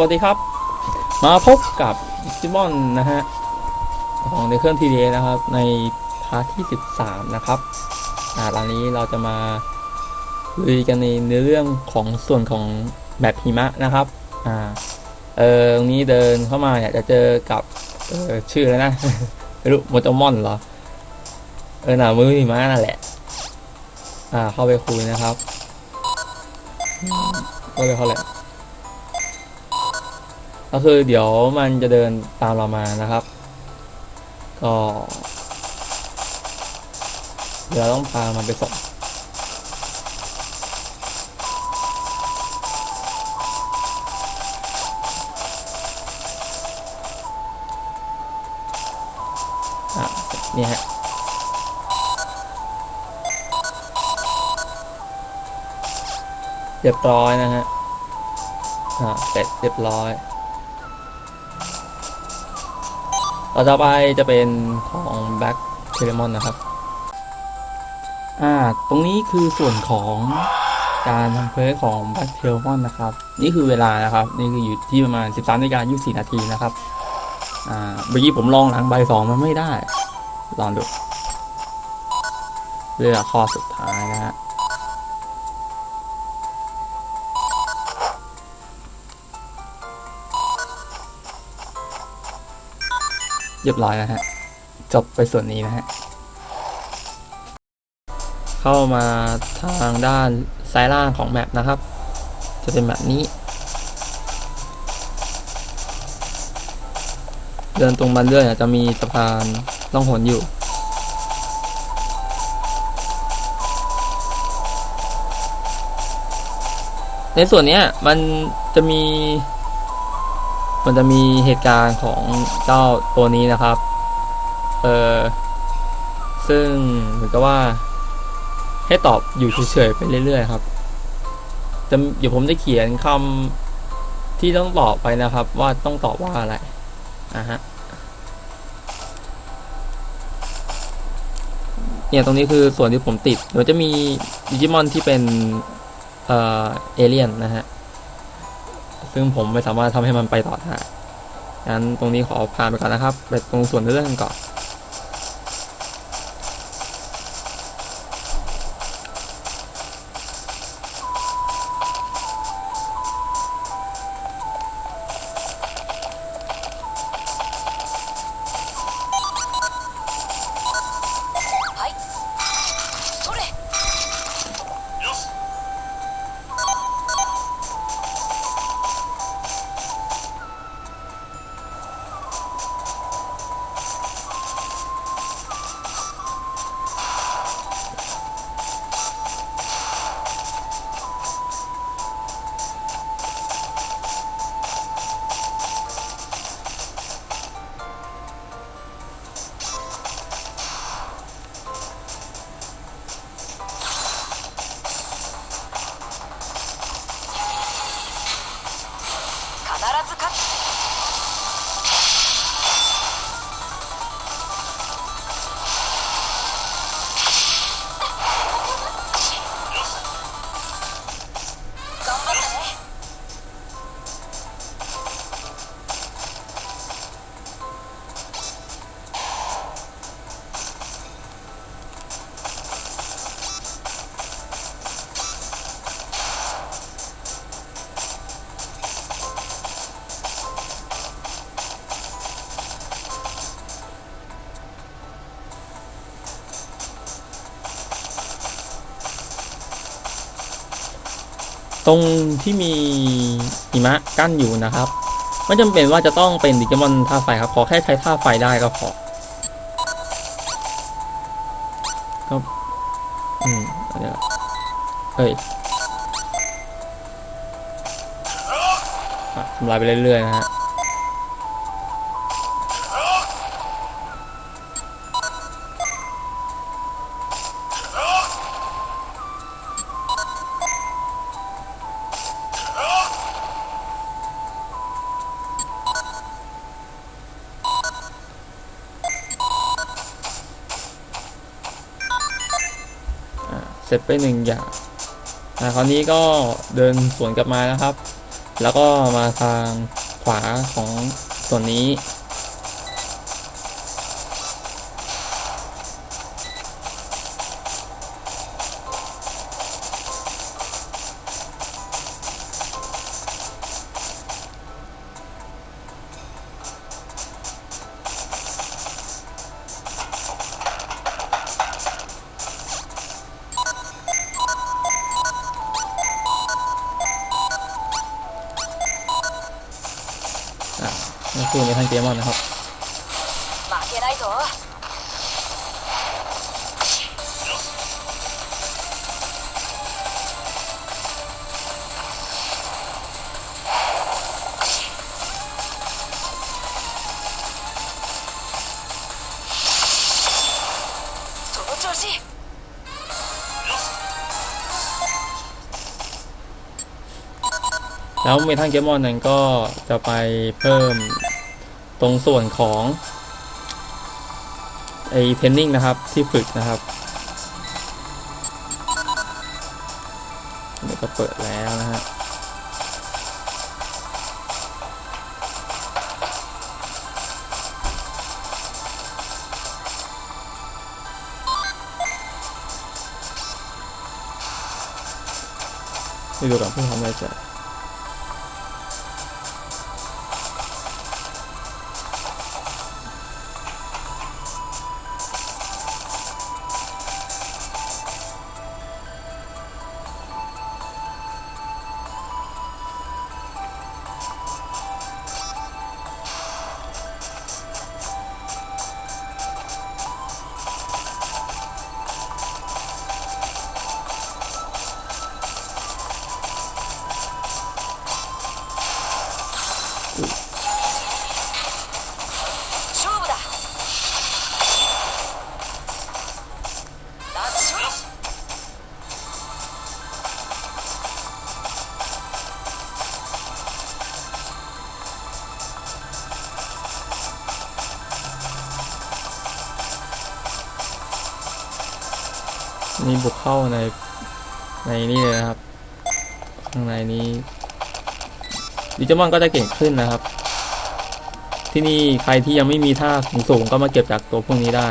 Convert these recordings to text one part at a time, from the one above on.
วัสดีครับ มาพบกับจิมอนนะฮะ ของในเครื่อง TDA นะครับ ในพาร์ทที่ 13 นะครับ อ่าตอนนี้เราจะมาคุยกันในเนื้อเรื่องของส่วนของแบบหิมะนะครับ อ่า เออตรงนี้เดินเข้ามาเนี่ยจะเจอกับเออชื่ออะไรนะไม่รู้โมโตมอนเหรอ เออหนามือหิมะนั่นแหละ อ่า เข้าไปคุยนะครับก็เลยเขาแหละ ก็คือเดี๋ยวมันจะเดินตามเรามานะครับ ก็เดี๋ยวต้องพามันไปส่งอะนี่ฮะเรียบร้อยนะฮะ อ่าเสร็จเรียบร้อย ต่อจากไปจะเป็นของ Black t e l e m o n นะครับ อ่า ตรงนี้คือส่วนของการทำเควสของ Black t e l e m o n นะครับ นี่คือเวลานะครับ นี่คืออยู่ที่ประมาณ 13นาฬิกา24 นาทีนะครับ อ่าเมื่อกี้ผมลองหลังใบสองมันไม่ได้ ลองดูเรื่องข้อสุดท้ายนะฮะ เรียบร้อยแล้วฮะ จบไปส่วนนี้นะฮะ เข้ามาทางด้านซ้ายล่างของแมปนะครับ จะเป็นแบบนี้ เดินตรงบันเลื่อยจะมีสะพานล่องหนอยู่ในส่วนนี้มันจะมี มันจะมีเหตุการณ์ของเจ้าตัวนี้นะครับ เออซึ่งเหมือนกับว่า ให้ตอบอยู่เฉยๆไปเรื่อยๆครับจะเดี๋ยวผมจะเขียนคำที่ต้องตอบไปนะครับ ว่าต้องตอบว่าอะไรอะฮะเนี่ยตรงนี้คือส่วนที่ผมติดเดี๋ยวจะมีดิจิมอนที่เป็นเอ่อเอเลี่ยนนะฮะ ซึ่งผมไม่สามารถทำให้มันไปต่อได้งั้นตรงนี้ขอผ่านไปก่อนนะครับ ไปตรงส่วนเรื่องก่อน รงที่มีหิมะกั้นอยู่นะครับ ไม่จำเป็นว่าจะต้องเป็นดิจิมอนท่าไฟครับ ขอแค่ใช้ท่าไฟได้ก็พอก็อืมอันเนี้เฮ้ยทำลายไปเรื่อยๆนะฮะ เสร็จไปหนึ่งอย่างนะคราวนี้ก็เดินสวนกลับมานะครับ แล้วก็มาทางขวาของส่วนนี้ คือมีทั้งเกมอนนะครับแล้วเมทัลเกมอนนั้นก็จะไปเพิ่ม ตรงส่วนของไอเพนนิ่งนะครับที่ฝึกนะครับเดี๋ยวก็เปิดแล้วนะฮะไปดูกับผู้ทำอะไรจะ勝 บุกเข้าในในนี่เลยนะครับ ข้างในนี้ดิจิมอนก็จะเก่งขึ้นนะครับ ที่นี่ใครที่ยังไม่มีท่าสูงๆก็มาเก็บจากตัวพวกนี้ได้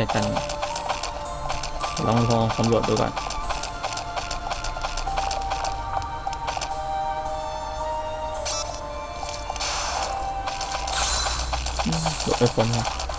ช้กันลองลองสำรวจดูก่อนหลบไปพ้นครับ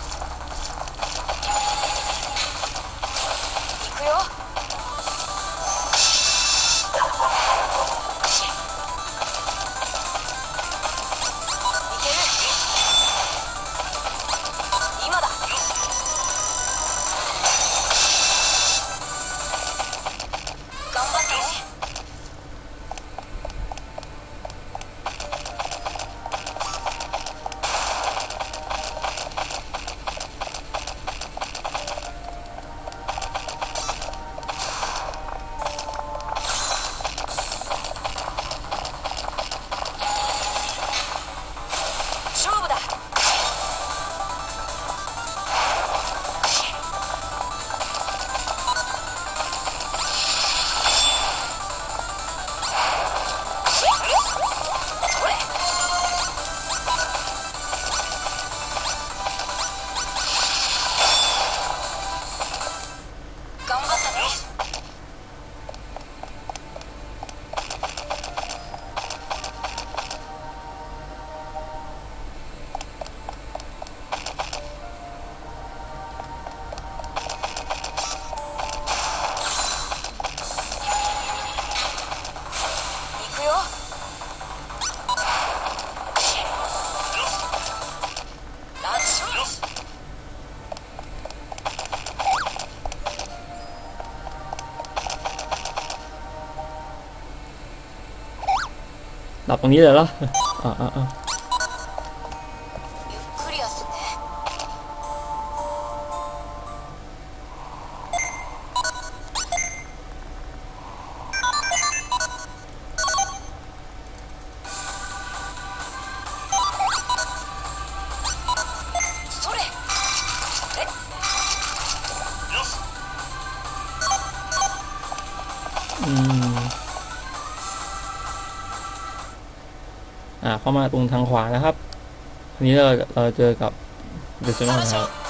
หลับตรง เข้ามาตรงทางขวานะครับทีนี้เราเราเจอกับเดซิมอนนะครับ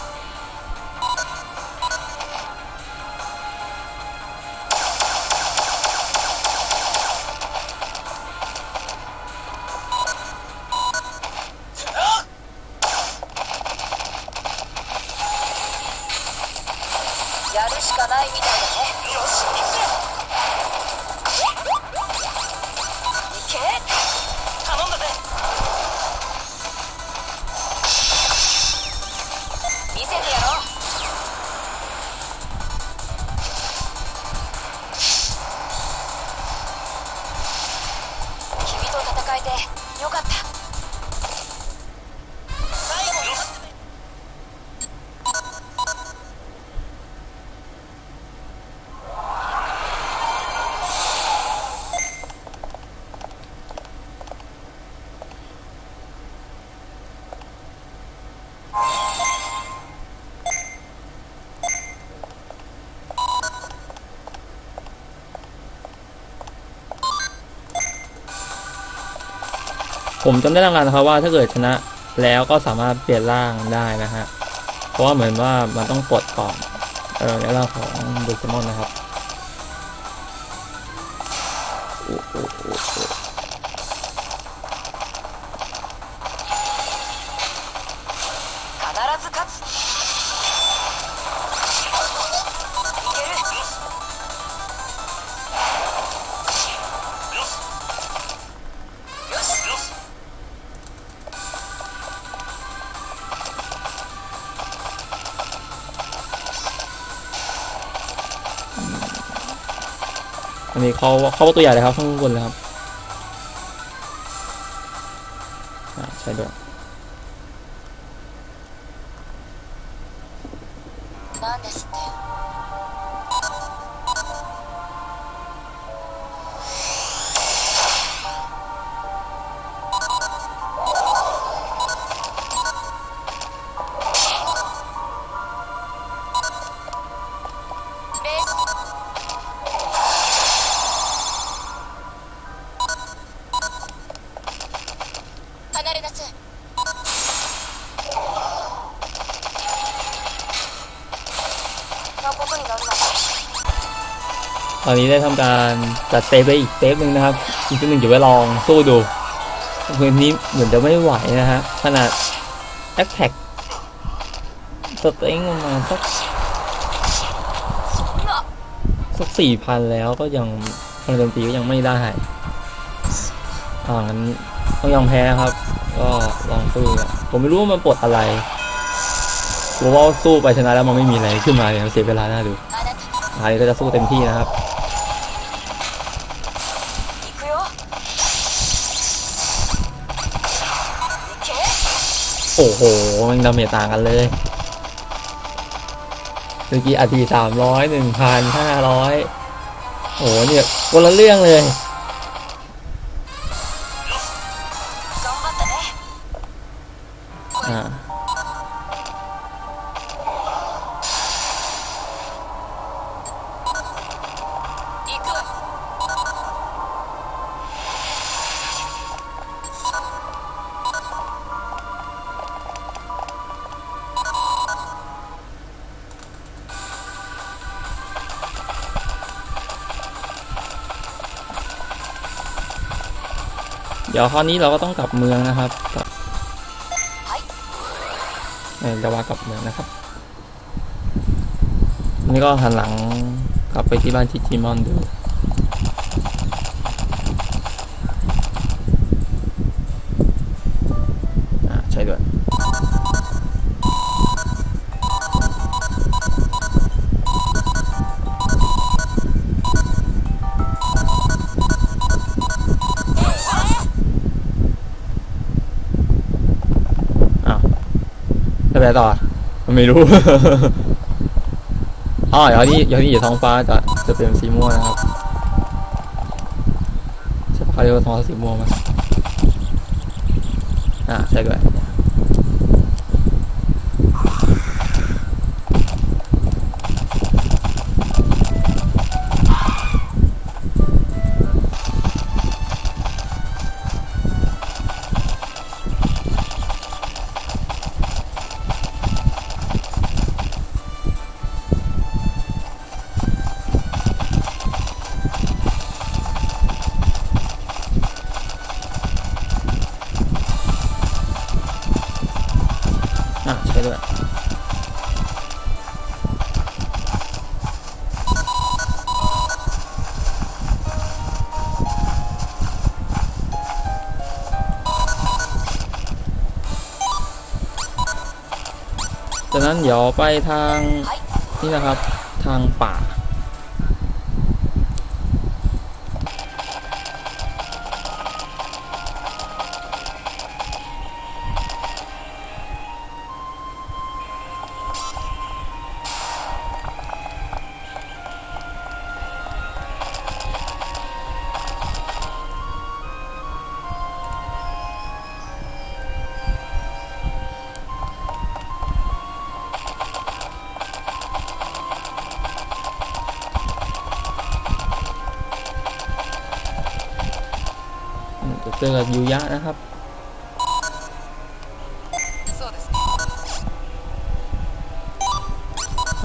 ผมจำได้รางวัลนะครับว่าถ้าเกิดชนะแล้วก็สามารถเปลี่ยนร่างได้นะฮะ เพราะว่าเหมือนว่ามันต้องปลดก่อนเออในร่างของเดซิมอนนะครับ เขาเขาประตัวใหญ่เลยครับข้างบนเลยครับใช่ด้วย ตอนนี้ได้ทำการจัดเซฟไปอีกเซฟหนึ่งนะครับ อีกตัวหนึ่งเดี๋ยวไปลองสู้ดูพื้นนี้เหมือนจะไม่ไหวนะฮะขนาดแอคแท็กตัสเองประมาณสักสักสี่พันแล้วก็ยังพันเต็มปีก็ยังไม่ได้อ่างั้นต้องยอมแพ้ครับ ก็ลองสู้ผมไม่รู้ว่ามันปลดอะไรรู้ว่าสู้ไปชนะแล้วมันไม่มีอะไรขึ้นมาเลยเสียเวลาหน้าดูอันนี้ก็จะสู้เต็มที่นะครับ อ้โหมันดาเมจต่างกันเลยเมื่อกี้อาทีสามร้อยหนึ่งพันห้าร้อยโอ้โหเนี่ยคนละเรื่องเลย ดี๋ยวคราวนี้เราก็ต้องกลับเมืองนะครับเดว่ากลับเมืองนะครับนนี่ก็หันหลังกลับไปที่บ้านจิจิมอนดู ไปต่อ ไม่รู้ อ๋อเดี๋ยวนี้เดี๋ยวนี้อยู่ท้องฟ้าจะจะเป็นสีม่วงนะครับใช่ปะเขาเรียกว่าท้องสีม่วงมั้ยอ่าใช่ด้วย อะไปด้วยจากนั้นเดี๋ยวไปทางนี่นะครับทางป่า จอกับยูยะนะครับ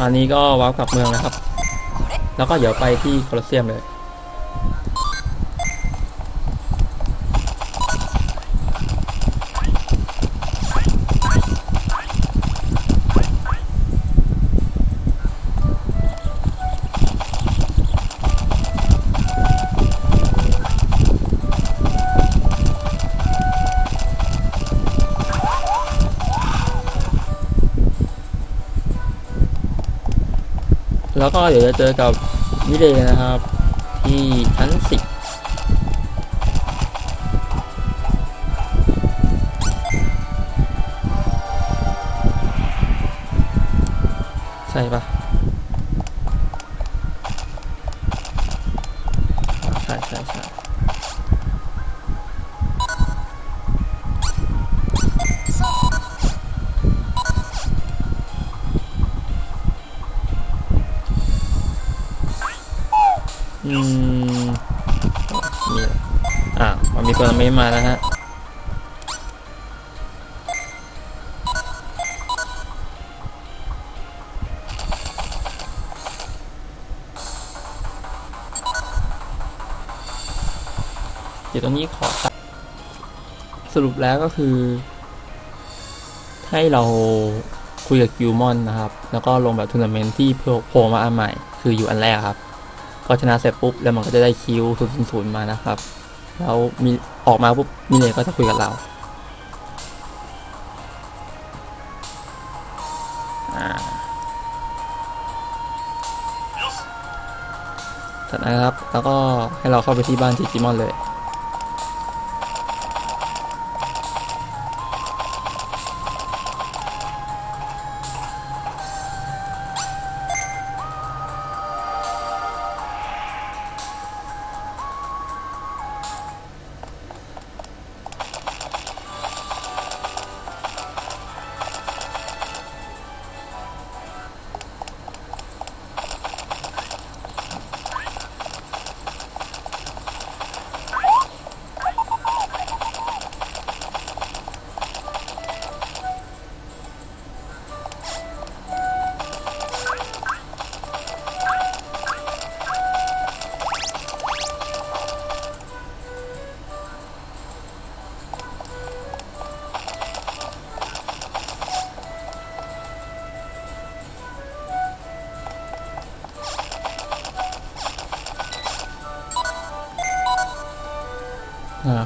อันนี้ก็ว้าวกลับเมืองนะครับ แล้วก็เดี๋ยวไปที่โคลอสเซียมเลย แล้วก็เดี๋ยวจะเจอกับวิเลนะครับ ที่ชั้นสิบ เดี๋ยวตรงนี้ขอตัดสรุปแล้วก็คือ ให้เราคุยกับกิวมอนนะครับ แล้วก็ลงแบบทัวร์นาเมนต์ที่โผล่มาอันใหม่ คืออยู่อันแรกครับก็ชนะเสร็จปุ๊บแล้วมันก็จะได้คิวศูนย์ศูนย์มานะครับ แล้วมีออกมาปุ๊บมิเลก็จะคุยกับเราอ่าจากนั้นครับ แล้วก็ให้เราเข้าไปที่บ้านจิจิมอนเลย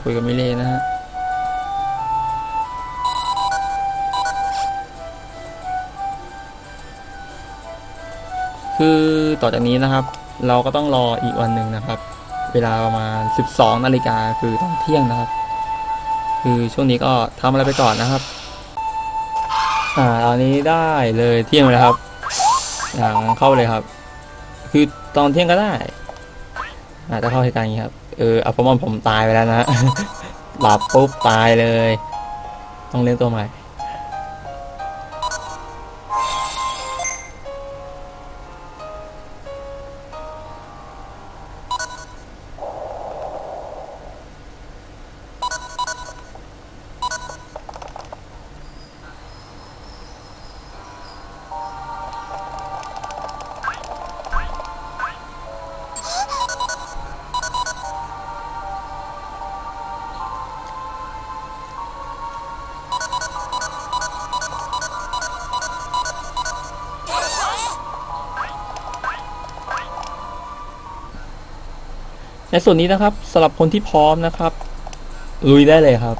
คุยกับมิเลนะฮะคือต่อจากนี้นะครับ เราก็ต้องรออีกวันหนึ่งนะครับ เวลาประมาณ 12นาฬิกาคือตอนเที่ยงนะครับ คือช่วงนี้ก็ทำอะไรไปก่อนนะครับ อ่าตอนนี้ได้เลยเที่ยงเลยครับ อย่างเข้าเลยครับ คือตอนเที่ยงก็ได้อาจจะเข้าเหตุการณ์นี้ครับ เอออัปมอนผมตายไปแล้วนะ หลับปุ๊บตายเลย ต้องเล่นตัวใหม่ ในส่วนนี้นะครับสำหรับคนที่พร้อมนะครับ ลุยได้เลยครับ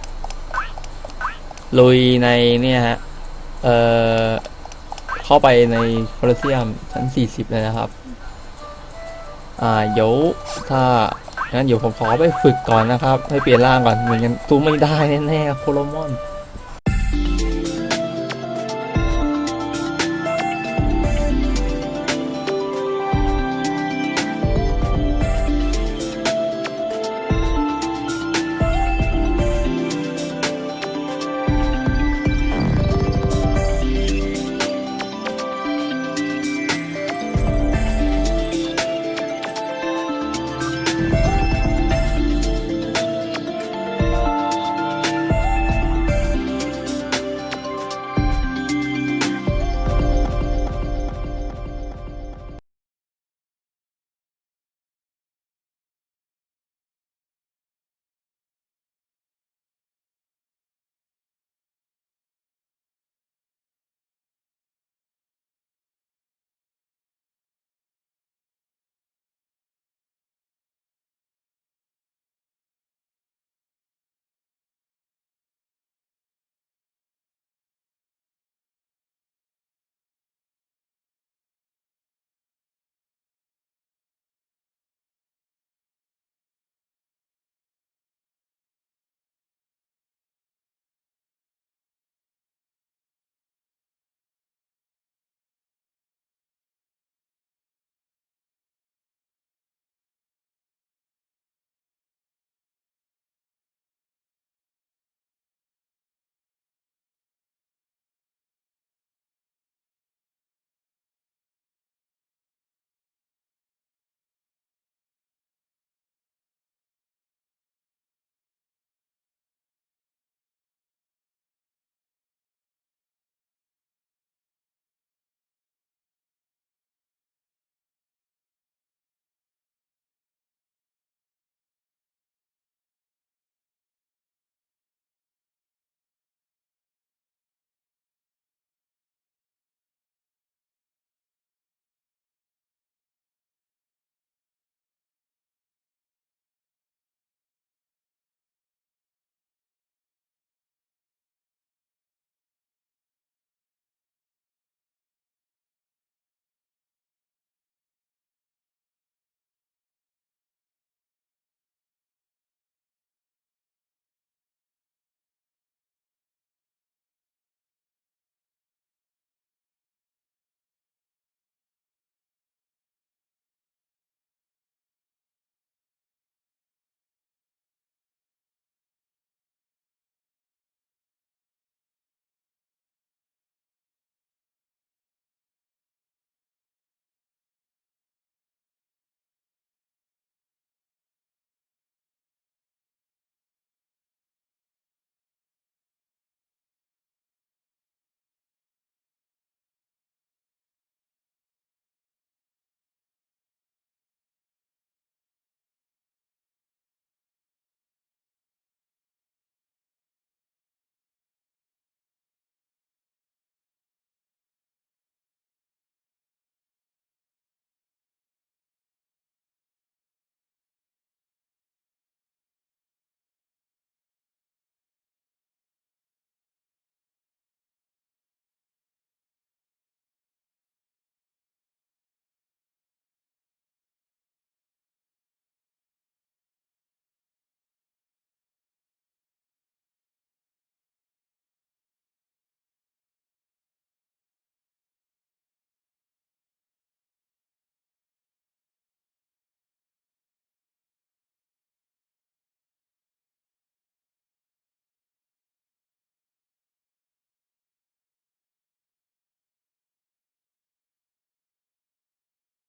ลุยในเนี่ยฮะเอ่อเข้าไปในโคลอเซียมชั้น 40 เลยนะครับ อ่าเดี๋ยวถ้างั้นเดี๋ยวผมขอไปฝึกก่อนนะครับ ให้เปลี่ยนร่างก่อนเหมือนกันตู้ไม่ได้แน่ๆโคโลมอน